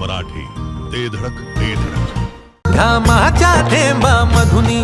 मराठी ते धडक ते धडक. घामाच्या थेंबा मधुनी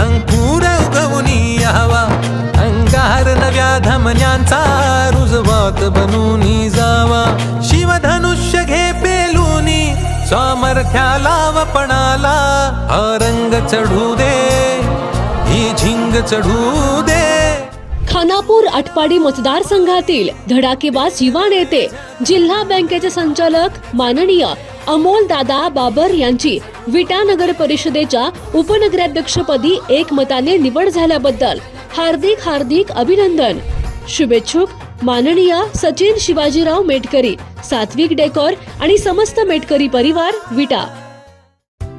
अंकुर उगवनी यावा अंगार नव्या धमन्यांचा रुजवात बनूनी जावा. शिवधनुष्य घे पेलूनी सामर्थ्याला वपणाला. हा रंग चढू दे ही झिंग चढू दे. खानापूर आटपाडी मतदारसंघातील धडाकेबाज युवा नेते जिल्हा बँकेचे संचालक माननीय अमोल दादा बाबर यांची विटा नगर परिषदेच्या उपनगराध्यक्षपदी एकमताने निवड झाल्याबद्दल हार्दिक हार्दिक अभिनंदन. शुभेच्छुक माननीय सचिन शिवाजीराव मेटकरी सात्विक डेकोर आणि समस्त मेटकरी परिवार विटा.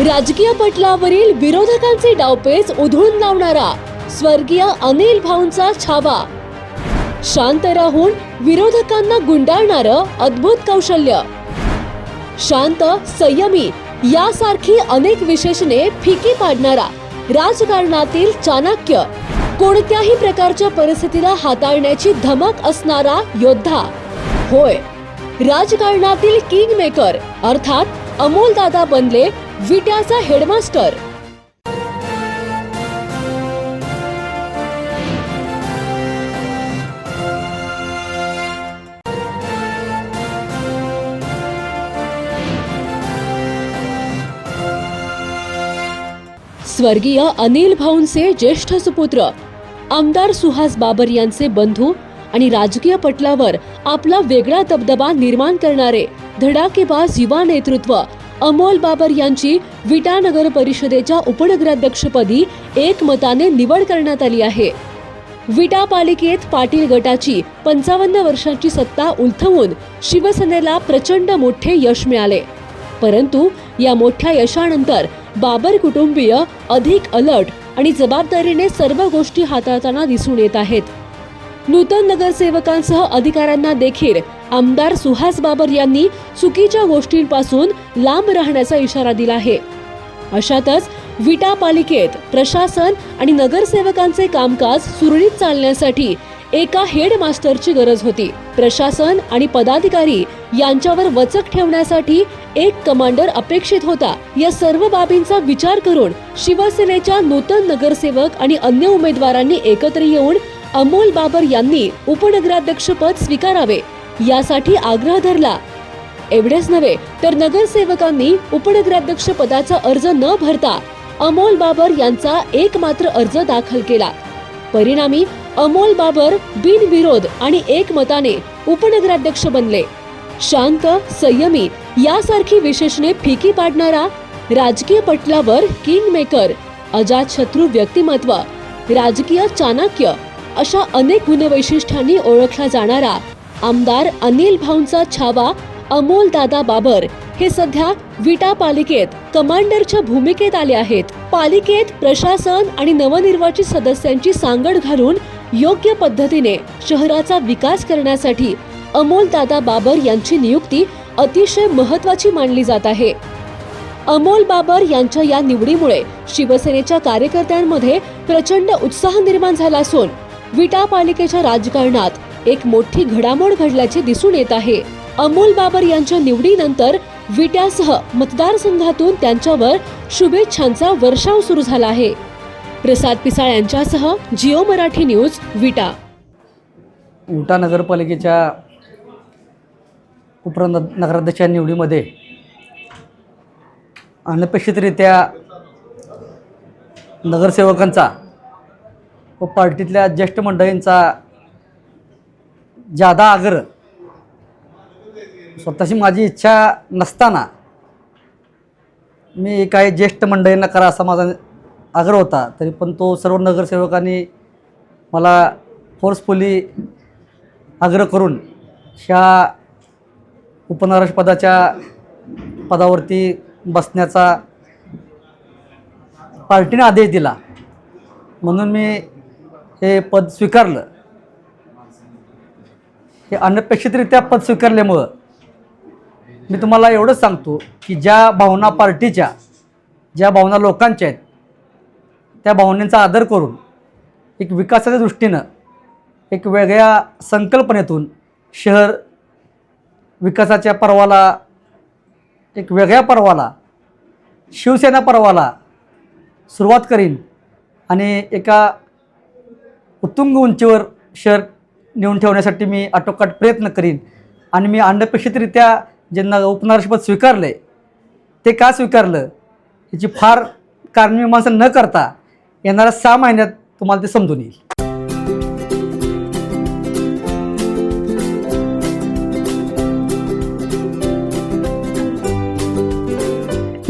राजकीय पटलावरील विरोधकांचे डावपेच उधळून लावणारा स्वर्गीय अनिल भाऊंचा छावा. शांत राहून विरोधकांना गुंडाळणार अद्भुत कौशल्य. शांत संयमी यासारखी अनेक विशेषणे फिकी पाडणारा राजकारणातील चाणक्य कोणत्याही प्रकारच्या परिस्थितीला हाताळण्याची धमक असणारा योद्धा. होय राजकारणातील किंग मेकर अर्थात अमोलदादा बनले विट्याचा हेडमास्टर. स्वर्गीय अनिल भाऊंचे ज्येष्ठ सुपुत्र आमदार सुहास बाबर यांचे बंधू आणि राजकीय पटलावर आपला वेगळा दबदबा निर्माण करणारे धडाकेबाज युवा नेतृत्व अमोल बाबर यांची विटा नगर परिषदेच्या उपनगराध्यक्षपदी एकमताने निवड करण्यात आली आहे. विटा पालिकेत पाटील गटाची पंचावन्न वर्षांची सत्ता उलथवून शिवसेनेला प्रचंड मोठे यश मिळाले. परंतु या मोठ्या यशानंतर बाबर कुटुंबीय अधिक अलर्ट आणि जबाबदारीने सर्व गोष्टी हाताळताना दिसून येत आहेत. नूतन नगरसेवकांसह अधिकाऱ्यांना देखील आमदार सुहास बाबर यांनी चुकीच्या गोष्टींपासून लांब राहण्याचा इशारा दिला आहे. अशातच विटा पालिकेत प्रशासन आणि नगरसेवकांचे कामकाज सुरळीत चालण्यासाठी एका हेडमास्टरची गरज होती. प्रशासन आणि पदाधिकारी यांच्यावर वचक ठेवण्यासाठी एक कमांडर अपेक्षित होता. या सर्व बाबींचा विचार करून शिवसेनेच्या नूतन नगरसेवक आणि अन्य उमेदवारांनी एकत्र येऊन अमोल बाबर यांनी उपनगराध्यक्षपद स्वीकारावे. यासाठी आग्रह धरला. एवढेच नव्हे तर नगरसेवकांनी उपनगराध्यक्ष पदाचा अर्ज न भरता अमोल बाबर यांचा एकमात्र अर्ज दाखल केला. परिणामी अमोल बाबर बिनविरोध आणि एकमताने उपनगराध्यक्ष बनले. शांत संयमी यासारखी विशेषणे फिकी पाडणारा राजकीय पटलावर किंग मेकर अजातशत्रू व्यक्तिमत्व राजकीय चाणक्य अशा अनेक गुणवैशिष्ट्यांनी ओळखला जाणारा आमदार अनिल भाऊंचा छावा अमोल दादा बाबर हे सध्या विटा पालिकेत कमांडरच्या भूमिकेत आले आहेत. पालिकेत प्रशासन आणि नवनिर्वाचित सदस्यांची सांगड घालून योग्य पद्धतीने शहराचा विकास करण्यासाठी अमोल दादा बाबर यांची नियुक्ती अतिशय महत्वाची मानली जात आहे. अमोल बाबर यांच्या या निवडीमुळे शिवसेनेच्या कार्यकर्त्यांमध्ये प्रचंड उत्साह निर्माण झाला असून विटा पालिकेच्या राजकारणात एक मोठी घडामोड घडल्याचे दिसून येत आहे. अमोल बाबर यांच्या निवडीनंतर विट्यासह मतदारसंघातून त्यांच्यावर शुभेच्छांचा वर्षाव सुरू झाला आहे. प्रसाद पिसाळ यांच्यासह जिओ मराठी न्यूज विटा. उटा नगरपालिकेच्या उपन नगराध्यक्ष निवडीमध्ये अनपेक्षितरित्या नगरसेवकांचा व पार्टीतल्या ज्येष्ठ मंडळींचा जादा आग्रह स्वतःची माझी इच्छा नसताना मी काही ज्येष्ठ मंडळींना करा असा माझा आग्रह होता तरी पण तो सर्व नगरसेवकांनी मला फोर्सफुली आग्रह करून ह्या उपनगराध्यक्षपदाच्या पदावरती बसण्याचा पार्टीने आदेश दिला. म्हणून मी हे पद स्वीकारलं. हे अनपेक्षितरित्या पद स्वीकारल्यामुळं मी तुम्हाला एवढंच सांगतो की ज्या भावना पार्टीच्या ज्या भावना लोकांच्या आहेत त्या भावनेचा आदर करून एक विकासाच्या दृष्टीनं एक वेगळ्या संकल्पनेतून शहर विकासाच्या पर्वाला एक वेगळ्या पर्वाला शिवसेना पर्वाला सुरुवात करीन आणि एका उत्तुंग उंचीवर शहर नेऊन ठेवण्यासाठी मी आटोकाट प्रयत्न करीन. आणि मी अनपेक्षितरित्या ज्यांना उपनारपद स्वीकारलं आहे ते का स्वीकारलं? याची फार कारणमीमांसा न करता येणाऱ्या सहा महिन्यात तुम्हाला ते समजून येईल.